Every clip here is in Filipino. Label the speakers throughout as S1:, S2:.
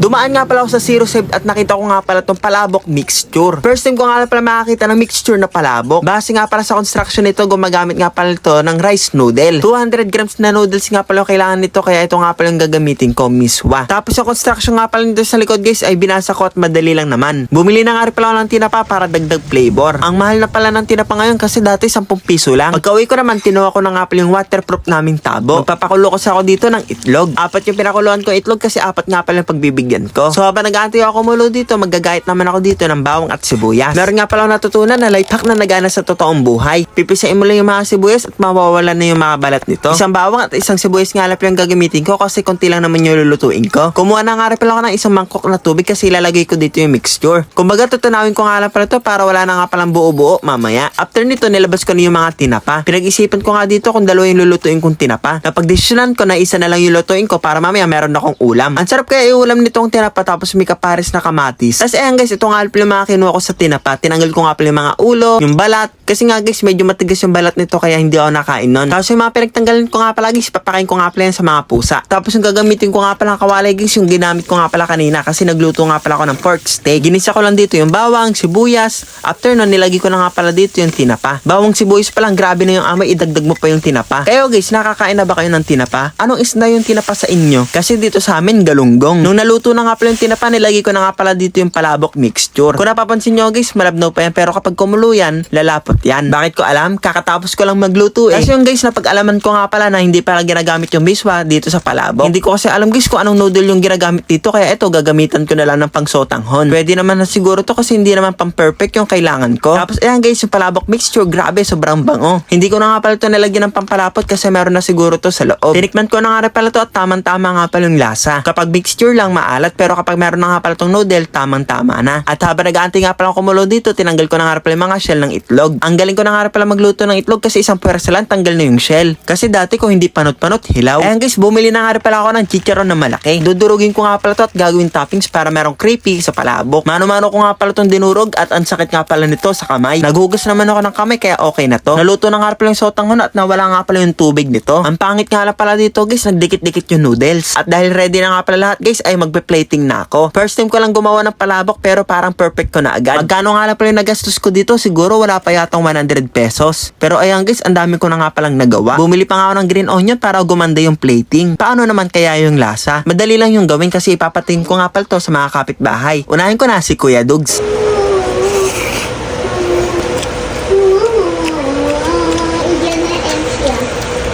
S1: Dumaan nga pala ako sa Zero Save at nakita ko nga pala tong palabok mixture. First time ko nga pala makakita ng mixture na palabok. Base nga pala sa construction nito, gumagamit nga pala ito ng rice noodle. 200 grams na noodles nga pala kailangan nito kaya ito nga pala yung gagamitin ko, miswa. Tapos yung construction nga pala nito sa likod guys ay binasa ko at madali lang naman. Bumili na nga rin pala ako ng tinapa para dagdag flavor. Ang mahal na pala ng tinapa ngayon kasi dati 10 piso lang. Pagka-uwi ko naman, tinuha ko na nga pala yung waterproof naming tabo. Magpapakulo kasi ako dito ng itlog. Apat yung pinakuluan ko itlog kasi apat nga pala yung pagbibigyan ko. So habang nag-aantay ako kumulo dito, maggagayat naman ako dito ng bawang at sibuyas. Meron nga pala natutunan na life hack na nagana sa totoong buhay. Pipisain mo lang yung mga sibuyas at mawawala na yung mga balat nito. Isang bawang at isang sibuyas nga lang yung gagamitin ko kasi konti lang naman yung lulutuin ko. Kumuha na nga rin pala ako ng isang mangkok na tubig kasi ilalagay ko dito yung mixture. Kumbaga tutunawin ko nga lang pala to para wala na nga palang buo-buo mamaya. After nito, nilabas ko na yung mga tinapa. Pinag-isipan ko nga dito kung dalawa yung lulutuin kong tinapa. Napagdesisyonan ko na isa na lang yung lutuin ko para mamaya meron akong ulam. Ang sarap kaya iulam nitong tinapa tapos may kapares na kamatis. Tapos ayan guys, ito nga pala yung mga kinuha ko sa tinapa. Tinanggal ko nga pala yung mga ulo, yung balat. Kasi nga guys, medyo matigas yung balat nito kaya hindi ako nakain nun. Tapos yung mga pinagtanggalan ko nga pala guys, papakain ko nga pala yan sa mga pusa. Tapos yung gagamitin ko nga pala kawalay guys, yung ginamit ko nga pala kanina kasi nagluto nga pala ako ng pork steak. Ginisa ko lang dito yung bawang, sibuyas. After nun, nilagay ko na nga pala dito yung tinapa. Bawang sibuyas pa lang, grabe na yung amoy, idagdag mo pa yung tinapa. Kayo guys, nakakain na ba kayo ng tinapa? Anong isda yung tinapa sa inyo? Kasi dito sa amin, galunggong. Nung naluto na nga pala yung tinapa, nilagay ko na nga pala dito yung palabok mixture. Kung napapansin nyo guys, malabnaw pa yan, pero kapag kumulo yan, lalapot yan. Bakit ko alam? Kakatapos ko lang magluto eh. Kasi yung guys, napag-alaman ko nga pala na hindi pala ginagamit yung biswa dito sa palabok. Hindi ko kasi alam guys kung anong noodle yung ginagamit dito, kaya ito, gagamitan ko na lang ng pangsotanghon. Pwede naman na siguro to kasi hindi naman pang perfect yung kailangan ko. Tapos ayan guys, yung palabok mixture, grabe, sobrang bango. Hindi ko na nga pala ito nalagyan ng pampalapot kasi meron na siguro to sa loob. Tinikman ko na nga pala to at tamang-tama nga pala yung lasa. Kapag mixture lang maalat, pero kapag meron na nga pala tong noodle, tamang-tama na. At habang nag-aantay nga pala kumulo dito, tinanggal ko na nga pala mga shell ng itlog. Ang galing ko na nga pala magluto ng itlog kasi isang pwersa lang tanggal na yung shell. Kasi dati ko hindi panot-panot, hilaw. Ayan guys, bumili na nga pala ako ng chicharon na malaki. Dudurugin ko nga pala to at gagawin toppings para merong creepy sa palabok. Mano-mano ko nga pala tong dinurog at ang sakit nga pala nito sa kamay. Naghugas naman ako ng kamay kaya okay na to. Naluto na nga pala yung sotanghon at nawala nga pala yung tubig nito. Ang pangit nga pala dito guys, nagdikit-dikit yung noodles. At dahil ready na nga pala lahat guys, ay magpe-plating na ako. First time ko lang gumawa ng palabok pero parang perfect ko na agad. Magkano nga lang pala yung nagastos ko dito? Siguro wala pa yatang 100 pesos. Pero ayan guys, ang dami ko na nga palang nagawa. Bumili pa nga ako ng green onion para gumanda yung plating. Paano naman kaya yung lasa? Madali lang yung gawin kasi ipapating ko nga pala to sa mga kapitbahay. Unahin ko na si Kuya Dugs.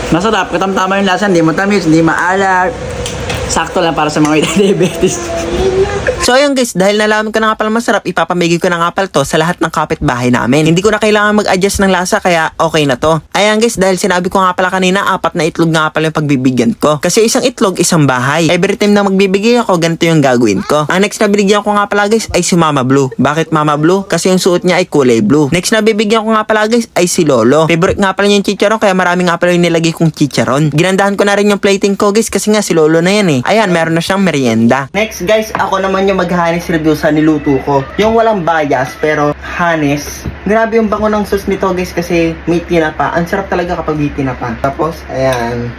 S2: Masarap, katamtama yung lasa, hindi matamis, hindi maalat. Sakto lang para sa mga diabetes.
S1: So ayun guys, dahil nalaman ko na nga pala masarap, ipapamigay ko na nga pala to sa lahat ng kapitbahay namin. Hindi ko na kailangan mag-adjust ng lasa kaya okay na to. Ayan guys, dahil sinabi ko nga pala kanina, apat na itlog nga pala yung pagbibigyan ko. Kasi isang itlog, isang bahay. Every time na magbibigay ako, ganito yung gagawin ko. Ang next na binigyan ko nga pala guys ay si Mama Blue. Bakit Mama Blue? Kasi yung suot niya ay kulay blue. Next na bibigyan ko nga pala guys ay si Lolo. Favorite nga pala niya yung chicharon kaya marami nga pala yung nilagay kong chicharon. Ginandahan ko na rin yung plating ko guys kasi nga si Lolo na yan eh. Ayan, meron na siyang merienda. Next guys, ako naman yung mag-hanis review sa niluto ko. Yung walang bias pero hanis. Grabe yung bango ng sauce nito guys kasi may tinapa. Ang sarap talaga kapag may tinapa. Tapos, ayan.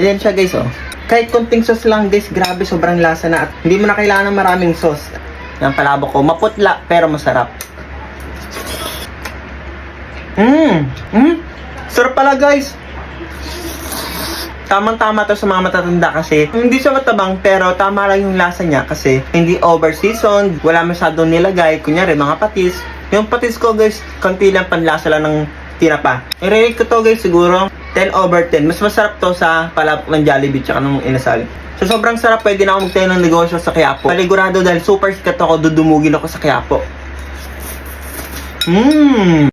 S1: Ayan siya guys oh. Kahit konting sauce lang guys, grabe sobrang lasa na at hindi mo na kailangan ng maraming sauce. Yung palabok ko, maputla pero masarap. Mmm! Mmm! Sarap pala guys! Tamang-tama to sa mga matatanda kasi hindi siya matabang pero tama lang yung lasa niya kasi hindi over seasoned, wala masyadong nilagay, kunyari mga patis. Yung patis ko guys, konti lang panlasa lang ng tinapa. I-rate ko to guys siguro 10 over 10. Mas masarap to sa palabok ng Jollibee tsaka ng inasal. So sobrang sarap, pwede na ako magtayo ng negosyo sa Quiapo. Paligurado dahil super sikat ako, dudumugin ako sa Quiapo. Mmm!